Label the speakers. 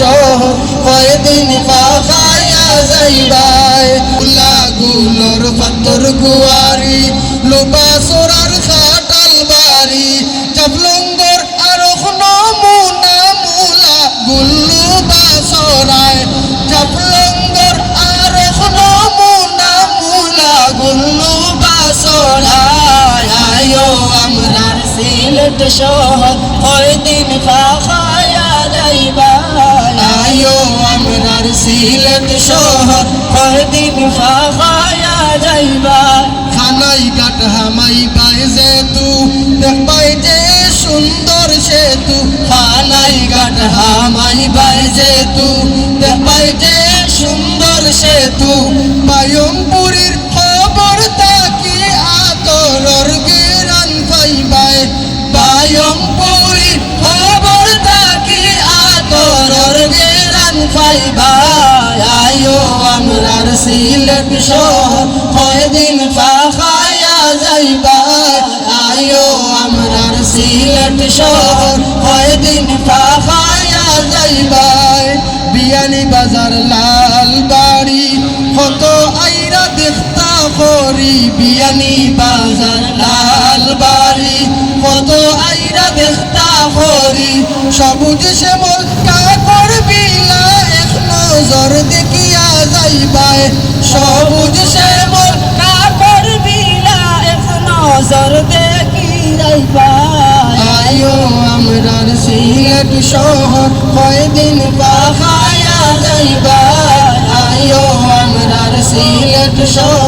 Speaker 1: শহর কয়দিন পাখায়া যাইবাই গুলোর পাথর গুয়ারি লোবা সোরার খাটাল বাড়ি। চাপলঙ্গর আর নমুনা মুলা গুল্লু বাসরায়। চাপলঙ্গর আর নমুনা মুলা গুল্লু বাসরায়। আয়ো আমরার সিলেট শহর কয়দিন পাখায়া যাইবা আয়ো সিলেট শহর পাখায়া যাইবা। খানাই কাট হামাই পাই যে তু দেখবাই যে সুন্দর সেতু। খানাই কাট হামাই পাই যে তু দেখবাই যে সুন্দর সেতু। পায়মপুরীর খবর তাকি আতরর গিরান পাইবাই। পায়মপুরীর পাইবাই আয়ো আমরার সিলেট শহর। কয়দিন পাখায়া যাইবাই আয়ো আমরার সিলেট শহর। কয়দিন পাখায়া যাইবাই বিয়ানি বাজার লাল বাড়ি কত আইরা দেখতা করি, বিয়ানি বাজার লাল বাড়ি কত আইরা দেখতা করি, সবুজ শ্যামল বিলা এক নজর দেখিয়া যাইবায় সবুজ শ্যামল
Speaker 2: কাপড় বিলা এক নজর দেখিয়াইবা
Speaker 1: আয়ো আমরার সিলেট শহর, কয়দিন পাখায়া যাইবা আয়ো আমরার সিলেট শহর।